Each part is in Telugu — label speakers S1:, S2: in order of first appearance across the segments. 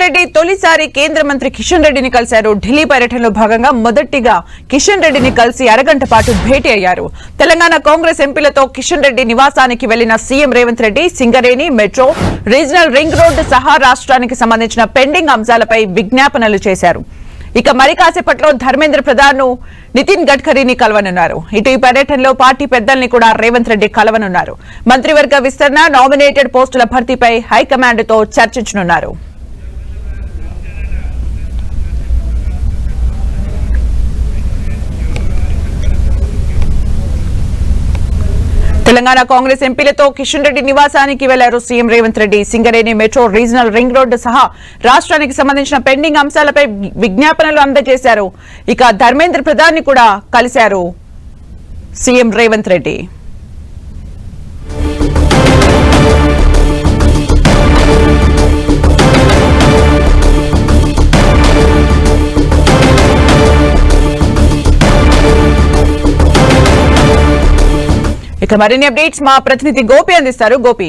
S1: రేవంత్ రెడ్డి తొలిసారి కేంద్ర మంత్రి కిషన్ రెడ్డిని కలిశారు. ఢిల్లీ పర్యటనలో భాగంగా మొదటిగా కిషన్ రెడ్డిని కలిసి అరగంట పాటు భేటీ అయ్యారు. తెలంగాణ కాంగ్రెస్ ఎంపీలతో కిషన్ రెడ్డి నివాసానికి వెళ్ళిన CM Revanth Reddy Singareni metro regional ring road సహా రాష్ట్రానికి సంబంధించిన పెండింగ్ అంశాలపై విజ్ఞాపనలు చేశారు. ఇక మరి కాసేపట్లో ధర్మేంద్ర ప్రధాన్ను నితిన్ గడ్కరీని కలవనున్నారు. ఇటు ఈ పర్యటనలో పార్టీ పెద్దల్ని కూడా రేవంత్ రెడ్డి కలవనున్నారు. మంత్రివర్గ విస్తరణ నామినేటెడ్ పోస్టుల భర్తీపై హైకమాండ్తో చర్చించనున్నారు. తెలంగాణ కాంగ్రెస్ ఎంపీలతో కిషన్ రెడ్డి నివాసానికి వెళ్ళారు CM Revanth Reddy. Singareni metro regional ring road సహా రాష్ట్రానికి సంబంధించిన పెండింగ్ అంశాలపై విజ్ఞాపనలు అందజేశారు. ఇక ధర్మేంద్ర ప్రధాన్ కూడా కలిశారు సీఎం రేవంత్ రెడ్డి. ఇక మరిన్ని అప్డేట్స్ మా ప్రతినిధి గోపి అందిస్తారు. గోపి.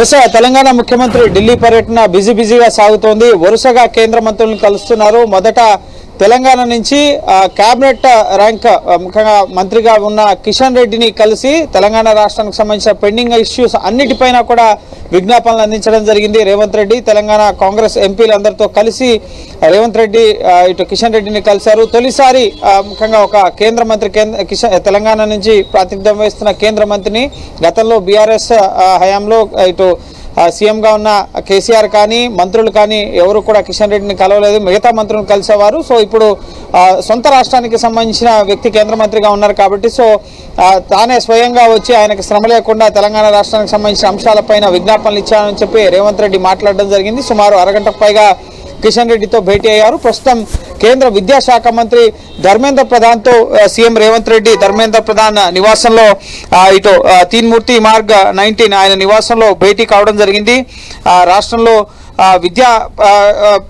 S2: ఎస్ తెలంగాణ ముఖ్యమంత్రి ఢిల్లీ పర్యటన బిజీ బిజీగా సాగుతోంది. వరుసగా కేంద్ర మంత్రులను కలుస్తున్నారు. మొదట తెలంగాణ నుంచి క్యాబినెట్ ర్యాంక్ ముఖ్యంగా మంత్రిగా ఉన్న కిషన్ రెడ్డిని కలిసి తెలంగాణ రాష్ట్రానికి సంబంధించిన పెండింగ్ ఇష్యూస్ అన్నిటిపైన కూడా విజ్ఞాపనలు అందించడం జరిగింది. రేవంత్ రెడ్డి తెలంగాణ కాంగ్రెస్ ఎంపీలందరితో కలిసి రేవంత్ రెడ్డి ఇటు కిషన్ రెడ్డిని కలిశారు. తొలిసారి ముఖ్యంగా ఒక కేంద్ర మంత్రి కేంద్ర కిషన్ తెలంగాణ నుంచి ప్రాతినిధ్యం వహిస్తున్న కేంద్ర మంత్రిని గతంలో బీఆర్ఎస్ హయాంలో ఇటు సీఎంగా ఉన్న కేసీఆర్ కానీ మంత్రులు కానీ ఎవరు కూడా కిషన్ రెడ్డిని కలవలేదు. మిగతా మంత్రులను కలిసేవారు. సో ఇప్పుడు సొంత రాష్ట్రానికి సంబంధించిన వ్యక్తి కేంద్ర మంత్రిగా ఉన్నారు కాబట్టి సో తానే స్వయంగా వచ్చి ఆయనకు శ్రమ లేకుండా తెలంగాణ రాష్ట్రానికి సంబంధించిన అంశాలపైన విజ్ఞాపనలు ఇచ్చానని చెప్పి రేవంత్ రెడ్డి మాట్లాడడం జరిగింది. సుమారు అరగంటకు పైగా కిషన్ రెడ్డితో భేటీ అయ్యారు. ప్రస్తుతం కేంద్ర విద్యాశాఖ మంత్రి ధర్మేంద్ర ప్రధాన్తో ఆ, సీఎం రేవంత్ రెడ్డి ధర్మేంద్ర ప్రధాన్ నివాసంలో ఇటు తీన్మూర్తి మార్గ్ నైన్టీన్ ఆయన నివాసంలో భేటీ కావడం జరిగింది. ఆ, రాష్ట్రంలో విద్యా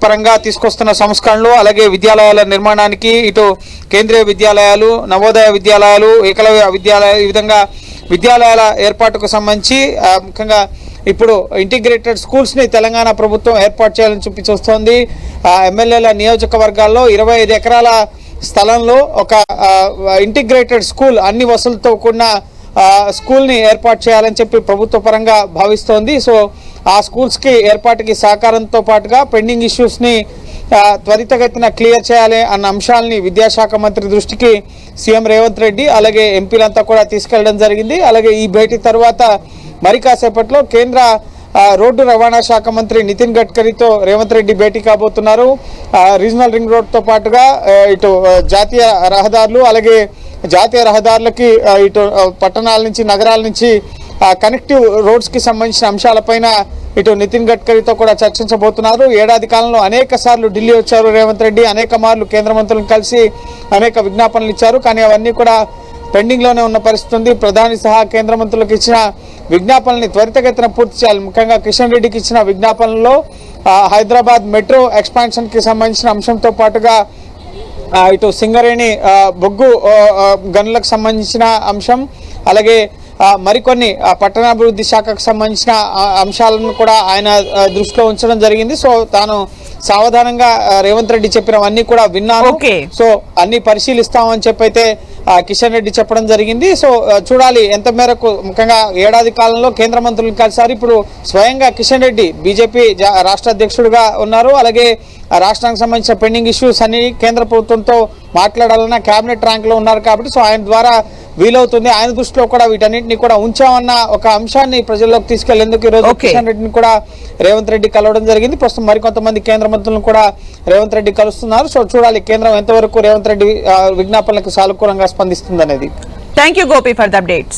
S2: పరంగా తీసుకొస్తున్న సంస్కరణలు అలాగే విద్యాలయాల నిర్మాణానికి ఇటు కేంద్రీయ విద్యాలయాలు నవోదయ విద్యాలయాలు ఏకలవ్య విద్యాలయాలు ఈ విధంగా విద్యాలయాల ఏర్పాటుకు సంబంధించి ముఖ్యంగా ఇప్పుడు ఇంటిగ్రేటెడ్ స్కూల్స్ని తెలంగాణ ప్రభుత్వం ఏర్పాటు చేయాలని చూపించొస్తోంది ఎమ్మెల్యేల నియోజకవర్గాల్లో ఇరవై ఐదు ఎకరాల స్థలంలో ఒక ఇంటిగ్రేటెడ్ స్కూల్ అన్ని వసతులతో కూడిన స్కూల్ని ఏర్పాటు చేయాలని చెప్పి ప్రభుత్వ పరంగా భావిస్తోంది. సో ఆ స్కూల్స్కి ఏర్పాటుకి సహకారంతో పాటుగా పెండింగ్ ఇష్యూస్ని త్వరితగతిన క్లియర్ చేయాలి అన్న అంశాలని విద్యాశాఖ మంత్రి దృష్టికి సీఎం రేవంత్ రెడ్డి అలాగే ఎంపీలంతా కూడా తీసుకెళ్ళడం జరిగింది. అలాగే ఈ భేటీ తర్వాత మరి కాసేపట్లో కేంద్ర రోడ్డు రవాణా శాఖ మంత్రి నితిన్ గడ్కరీతో రేవంత్ రెడ్డి భేటీ కాబోతున్నారు. రీజనల్ రింగ్ రోడ్తో పాటుగా ఇటు జాతీయ రహదారులు అలాగే జాతీయ రహదారులకి ఇటు పట్టణాల నుంచి నగరాల నుంచి కనెక్టివ్ రోడ్స్కి సంబంధించిన అంశాలపైన ఇటు నితిన్ గడ్కరీతో కూడా చర్చించబోతున్నారు. ఏడాది కాలంలో అనేక సార్లు ఢిల్లీ వచ్చారు రేవంత్ రెడ్డి అనేక మార్లు కేంద్ర మంత్రులను కలిసి అనేక విజ్ఞాపనలు ఇచ్చారు. కానీ అవన్నీ కూడా పెండింగ్లోనే ఉన్న పరిస్థితి ఉంది. ప్రధాని సహా కేంద్ర మంత్రులకు ఇచ్చిన విజ్ఞాపనల్ని త్వరితగతిన పూర్తి చేయాలి. ముఖ్యంగా కిషన్ రెడ్డికి ఇచ్చిన విజ్ఞాపనలో హైదరాబాద్ మెట్రో ఎక్స్పాన్షన్కి సంబంధించిన అంశంతో పాటుగా ఇటు సింగరేణి బొగ్గు గనులకు సంబంధించిన అంశం అలాగే మరికొన్ని పట్టణాభివృద్ధి శాఖకు సంబంధించిన అంశాలను కూడా ఆయన దృష్టిలో ఉంచడం జరిగింది. సో తాను సావధానంగా రేవంత్ రెడ్డి చెప్పినవన్నీ కూడా విన్నాను. సో అన్ని పరిశీలిస్తామని చెప్పైతే కిషన్ రెడ్డి చెప్పడం జరిగింది. సో చూడాలి ఎంత మేరకు ముఖ్యంగా ఏడాది కాలంలో కేంద్ర మంత్రులను కలిసారు ఇప్పుడు స్వయంగా కిషన్ రెడ్డి బీజేపీ రాష్ట్ర అధ్యక్షుడిగా ఉన్నారు. అలాగే రాష్ట్రానికి సంబంధించిన పెండింగ్ ఇష్యూస్ అన్ని కేంద్ర ప్రభుత్వంతో మాట్లాడాలన్న కేబినెట్ ర్యాంక్లో ఉన్నారు కాబట్టి సో ఆయన ద్వారా వీలవుతుంది. ఆయన దృష్టిలో కూడా వీటన్నిటిని కూడా ఉంచామన్న ఒక అంశాన్ని ప్రజల్లోకి తీసుకెళ్ళేందుకు ఈరోజు. కిషన్ రెడ్డిని కూడా రేవంత్ రెడ్డి కలవడం జరిగింది. ప్రస్తుతం మరికొంతమంది కేంద్ర మంత్రులను కూడా రేవంత్ రెడ్డి కలుస్తున్నారు. సో చూడాలి కేంద్రం ఎంతవరకు రేవంత్ రెడ్డి విజ్ఞాపనలకు సానుకూలంగా స్పందిస్తుంది అనేది
S1: thank you Gopi for the updates